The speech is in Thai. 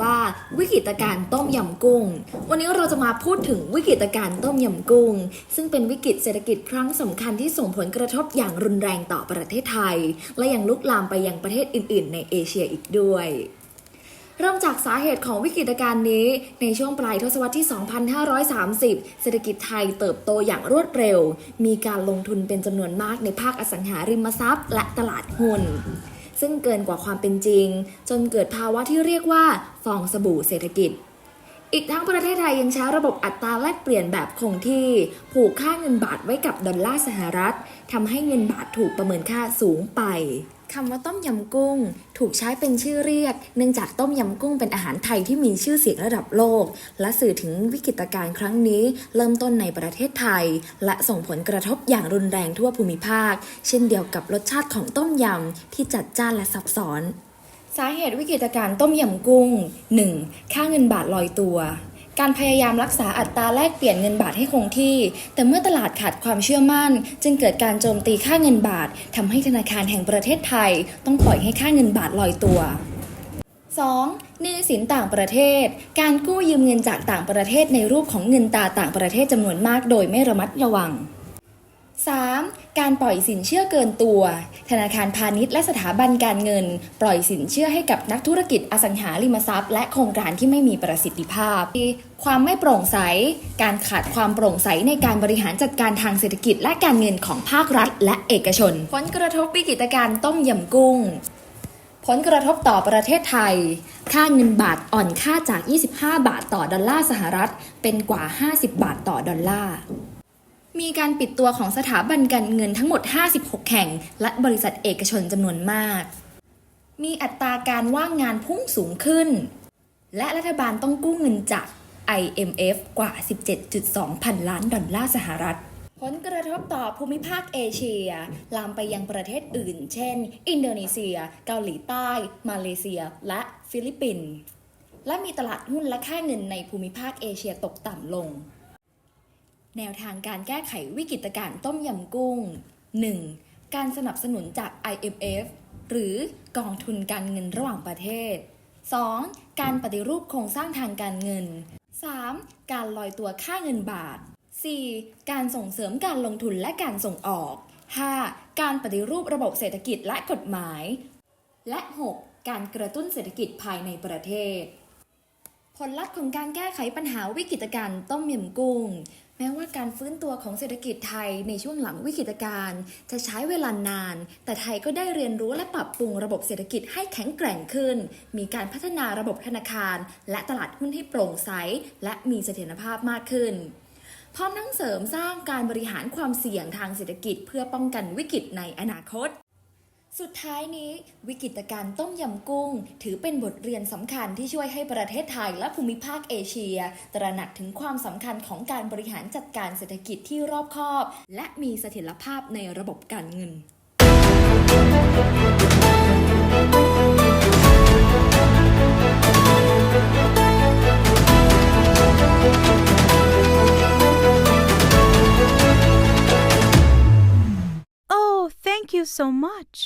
ว่าวิกฤตการณ์ต้มยำกุ้ง วันนี้เราจะมาพูดถึงวิกฤตการณ์ต้มยำกุ้ง ซึ่งเป็นวิกฤตเศรษฐกิจครั้งสำคัญที่ส่งผลกระทบอย่างรุนแรงต่อประเทศไทย และยังลุกลามไปยังประเทศอื่น ๆ ในเอเชียอีกด้วยเริ่มจากสาเหตุของวิกฤตการณ์นี้ ในช่วงปลายทศวรรษที่ 2530 เศรษฐกิจไทยเติบโตอย่างรวดเร็ว มีการลงทุนเป็นจำนวนมากในภาคอสังหาริมทรัพย์ และตลาดหุ้น ซึ่งเกินกว่าความเป็นจริง จนเกิดภาวะที่เรียกว่าฟองสบู่เศรษฐกิจ อีกทั้งประเทศไทยยังใช้ระบบอัตราแลกเปลี่ยนแบบคงที่ ผูกค่าเงินบาทไว้กับดอลลาร์สหรัฐทำให้เงินบาทถูกประเมินค่าสูงไปคำว่าต้มยำกุ้ง ถูกใช้เป็นชื่อเรียก เนื่องจากต้มยำกุ้งเป็นอาหารไทยที่มีชื่อเสียงระดับโลก และสื่อถึงวิกฤตการณ์ครั้งนี้ เริ่มต้นในประเทศไทย และส่งผลกระทบอย่างรุนแรงทั่วภูมิภาค เช่นเดียวกับรสชาติของต้มยำที่จัดจ้านและซับซ้อน สาเหตุวิกฤตการ์ต้มยำกุ้ง 1. ค่าเงินบาทลอยตัว การพยายามรักษาอัตราแลกเปลี่ยนเงินบาทให้คงที่ แต่เมื่อตลาดขาดความเชื่อมั่น จึงเกิดการโจมตีค่าเงินบาททำให้ธนาคารแห่งประเทศไทย ต้องปล่อยให้ค่าเงินบาทลอยตัว 2. หนี้สินต่างประเทศ การกู้ยืมเงินจากต่างประเทศในรูปของเงินตราต่างประเทศจำนวนมากโดยไม่ระมัดระวัง 3. การปล่อยสินเชื่อเกินตัว ธนาคารพาณิชย์และสถาบันการเงิน ปล่อยสินเชื่อให้กับนักธุรกิจอสังหาริมทรัพย์และโครงการที่ไม่มีประสิทธิภาพ ความไม่โปร่งใส การขาดความโปร่งใสในการบริหารจัดการทางเศรษฐกิจ และการเงินของภาครัฐ และเอกชน ผลกระทบวิกฤตการณ์ต้มยำกุ้ง ผลกระทบต่อประเทศไทย ค่าเงินบาทอ่อนค่าจาก 25 บาทต่อดอลลาร์สหรัฐ เป็นกว่า 50 บาทต่อดอลลาร์ มีการปิดตัวของสถาบันการเงินทั้งหมด 56 แห่ง และบริษัทเอกชนจำนวนมาก มีอัตราการว่างงานพุ่งสูงขึ้น และรัฐบาลต้องกู้เงินจาก IMF กว่า 17.2 พันล้านดอลลาร์สหรัฐ ผลกระทบต่อภูมิภาคเอเชีย ลามไปยังประเทศอื่น เช่น อินโดนีเซีย เกาหลีใต้ มาเลเซีย และฟิลิปปินส์ และมีตลาดหุ้นและค่าเงินในภูมิภาคเอเชียตกต่ำลง แนวทางการแก้ไขวิกฤตการณ์ต้มยำกุ้ง 1. การสนับสนุนจาก IMF หรือกองทุนการเงินระหว่างประเทศ 2. การปฏิรูปโครงสร้างทางการเงิน 3. การลอยตัวค่าเงินบาท 4. การส่งเสริมการลงทุนและการส่งออก 5. การปฏิรูประบบเศรษฐกิจและกฎหมาย และ 6. การกระตุ้นเศรษฐกิจภายในประเทศ ผลลัพธ์ของการแก้ไขปัญหาวิกฤตการณ์ต้มยำกุ้ง แม้ว่าการฟื้นตัวของเศรษฐกิจไทยในช่วงหลังวิกฤตการณ์จะใช้เวลานาน แต่ไทยก็ได้เรียนรู้และปรับปรุงระบบเศรษฐกิจให้แข็งแกร่งขึ้น มีการพัฒนาระบบธนาคาร และตลาดหุ้นให้โปร่งใส และมีเสถียรภาพมากขึ้น พร้อมทั้งเสริมสร้างการบริหารความเสี่ยงทางเศรษฐกิจเพื่อป้องกันวิกฤตในอนาคต สุดท้ายนี้วิกฤตการต้มยำกุ้ง ถือเป็นบทเรียนสำคัญที่ช่วยให้ประเทศไทยและภูมิภาคเอเชีย ตระหนักถึงความสำคัญของการบริหารจัดการเศรษฐกิจที่รอบคอบ และมีเสถียรภาพในระบบการเงินโอ้ thank you so much